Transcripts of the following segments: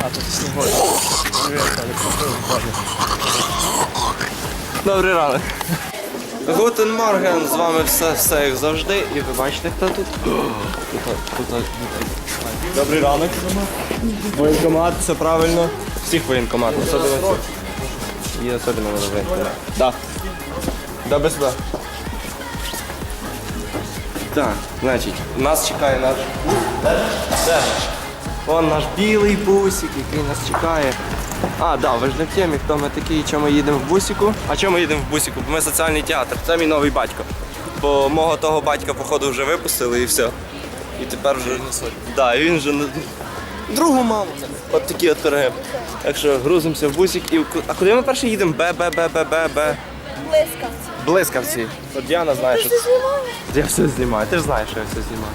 А, тут сьогодні. Добрий ранок. Гутен Морген, з вами все, все як завжди. І ви бачите, хто тут? Тут, тут, тут. Добрий ранок. Воєнкомат, все правильно. Всіх воєнкомат, особливо. І особливо воєнкомат. Так. Да, без тебе. Так, значить, нас чекає наш. Де? Вон наш білий бусик, який нас чекає. А, да, ви ж не в темі, хто ми такі, і чому ми їдемо в бусику. А чому ми їдемо в бусику? Бо ми соціальний театр, це мій новий батько. Бо мого того батька, походу, вже випустили і все. І тепер вже. Да, і він вже не. Другу маму. От такі от пироги. Так що грузимося в бусик і. А куди ми перші їдемо? Б, Б, Б, Б, Б, Б. Блискавці. Блискавці. От Діана знає, що. Ти знімаєш? Я все знімаю, ти ж знаєш, що я все знімаю.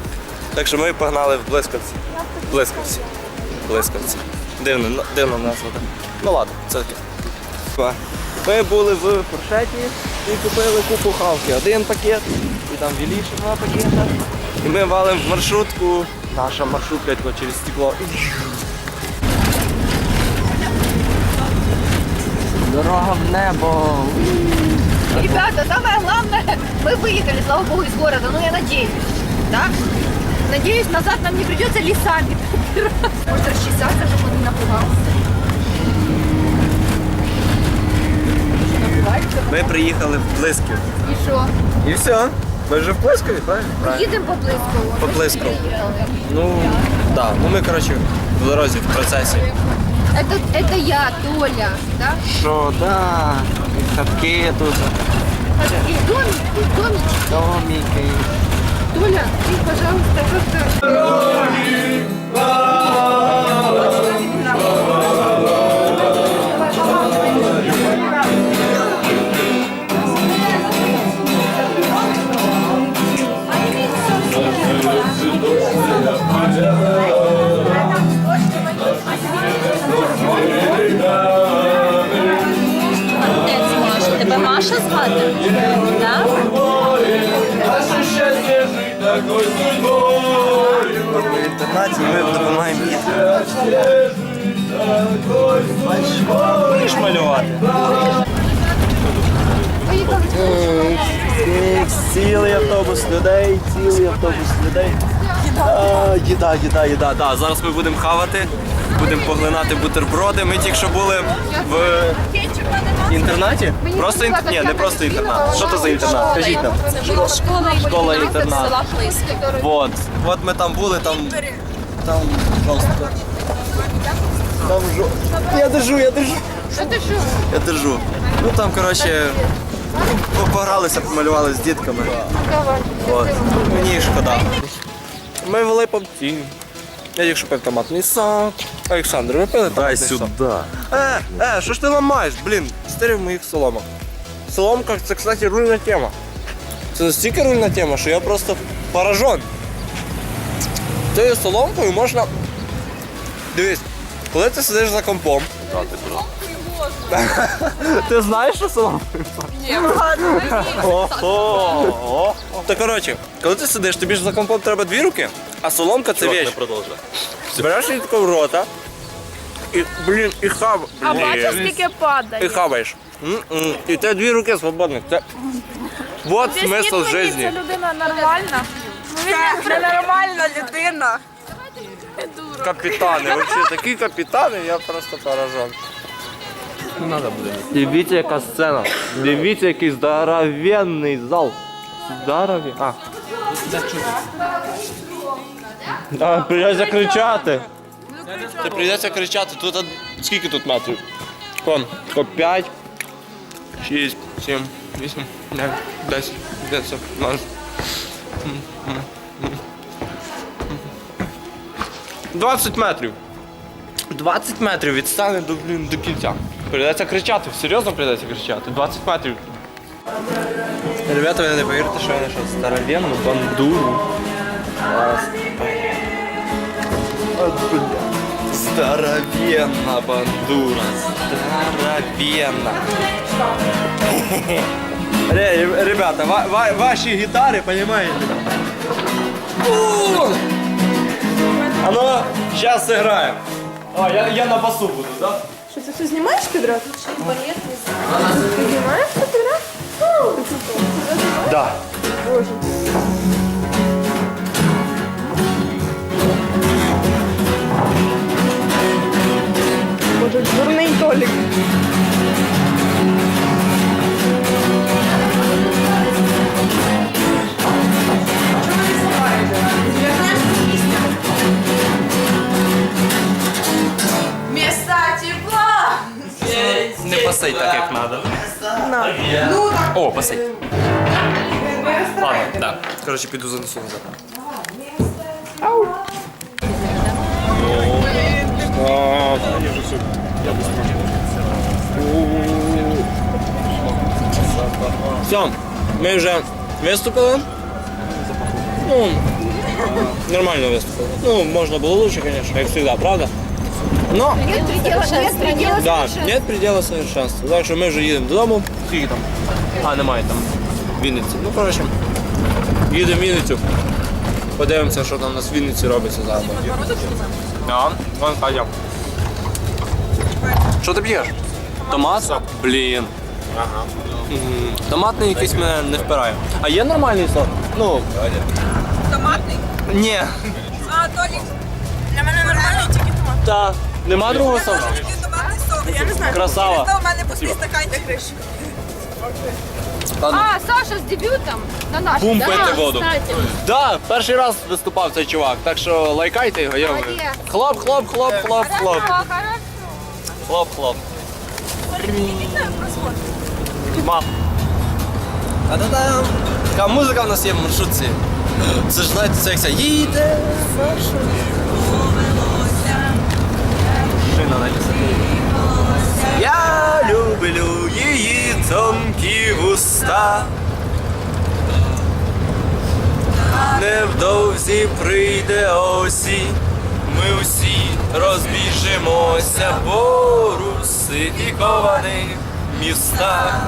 Так що ми погнали в Блискавці. Блискавці. Блискавці. Дивно, ну, дивно назва. так. Ну ладно, це таке. Ми були в фуршеті і купили купу хавки. Один пакет, і там віліше два пакета. І ми валимо в маршрутку. Наша маршрутка через стекло. Дорога в небо. Ребята, самое главное, мы выехали, слава богу, из города, ну я надеюсь, да? Надеюсь, назад нам не придется лесами. Может расчесаться, чтобы он не напугался. Что, напугается? Ми приїхали в Блисків. И что? І все. Ми вже в Блискові, правильно? Едем по Блыскову. По Блискову. Ну, да. Ну ми, коротше, в дорозі, в процесі. Это, это я, Толя, да? Що, да. І хатки тут, И домик, и домик. домики. Толя, ты, пожалуйста. Молодець, Маша. Тебе Маша звати? Так? В інтернаті ми допомагаємо дітям. Малювати? Цілий автобус людей, цілий автобус людей. Їда, їда, їда. Да, зараз ми будемо хавати, будемо поглинати бутерброди. Ми тільки що були в інтернаті. Просто інт... Ні, не просто інтернат. Що це за інтернат? Скажіть нам. Школа Школа інтернат. Вот. Вот ми там були, там. Там жорстко. Там жо... Я держу, я держу. Я держу. Ну там, коротше, по- погралися, помалювали з дітками. От. Мені шкода. Ми в Липовці. Я якщо пив томатний сок. Олександр, ви пили томатний сок? Е, е, що ж ти ламаєш? Блін, стирив моїх соломок. Соломка це, кстати, рульна тема. Це настільки рульна тема, що я просто поражен. Цією соломкою можна. Дивись, коли ти сидиш за компом. Ти знаєш, що соломкою? Ні. Ого. Та коротше, коли ти сидиш, тобі ж за компом треба дві руки, а соломка це вещь. Береш її таку в рота. І, блін, і хав. А Блін. бачиш, скільки падає. І хаваєш. М-м. І те дві руки свободних. Це... Вот смисл Об'ясніть мені, житті. Це людина нормальна. Ну, він ненормальна людина. Капітани, вообще такі капітани, я просто поражен. Дивіться, яка сцена. Дивіться, який здоровенний зал. Здорові. А. А, прийдеться кричати. Ти прийдеться кричати. Тут скільки тут метрів? Кон, ко 5, 6, 7, 8, 9, 10, 11, 12. 20 метрів. 20 метрів відстане до, блін, до кінця. Прийдеться кричати, серйозно прийдеться кричати. 20 метрів. Ребята, ви не повірите, що я знайшов старовенну бандуру. Клас. От, бля. Здоровенна бандура. Здоровенна. Ре- Ребята, ва- ва- ваші гітари, понимаете? А ну, сейчас сыграем. А, я, я на басу буду, так? Да? Що ти все знімаєш підряд? Ти знімаєш все підряд? Да. Боже. Боже, дурний Толік. Не пасай так, як треба. О, пасай. Ладно, да. Коротше, піду занесу назад. Все, ми вже виступили. Ну, нормально виступили. Ну, можна було лучше, звісно, як завжди, правда? Но Нет предела, нет предела Да, совершенства. нет предела совершенства. Так що ми вже їдемо додому. Скільки там? А, немає там. Вінниці. Ну, коротше, їдемо в Вінницю. Подивимося, що там у нас в Вінниці робиться зараз. Да, вон Катя. Що ти п'єш? Томат? Блін. Ага. Томатний якийсь мене не впирає. А є нормальний сок? Ну. Томатний. Ні. А, Толік. Для мене нормальний тільки томат. Та. Нема другого соку? Я не знаю. Красава. У мене пустий стаканчик. А, Саша с дебютом на наш. Бум да? пити воду. Да, перший раз виступав цей чувак, так що лайкайте його, я Хлоп, хлоп, хлоп, хлоп, хлоп. Хорошо. Хлоп, хлоп. Мам. А да там. Така музика в нас є в маршрутці. Це ж знаєте, це як це їде. Шина на лісі. Я люблю її тонкі вуста. Невдовзі прийде осінь, ми усі розбіжимося по кованих містах.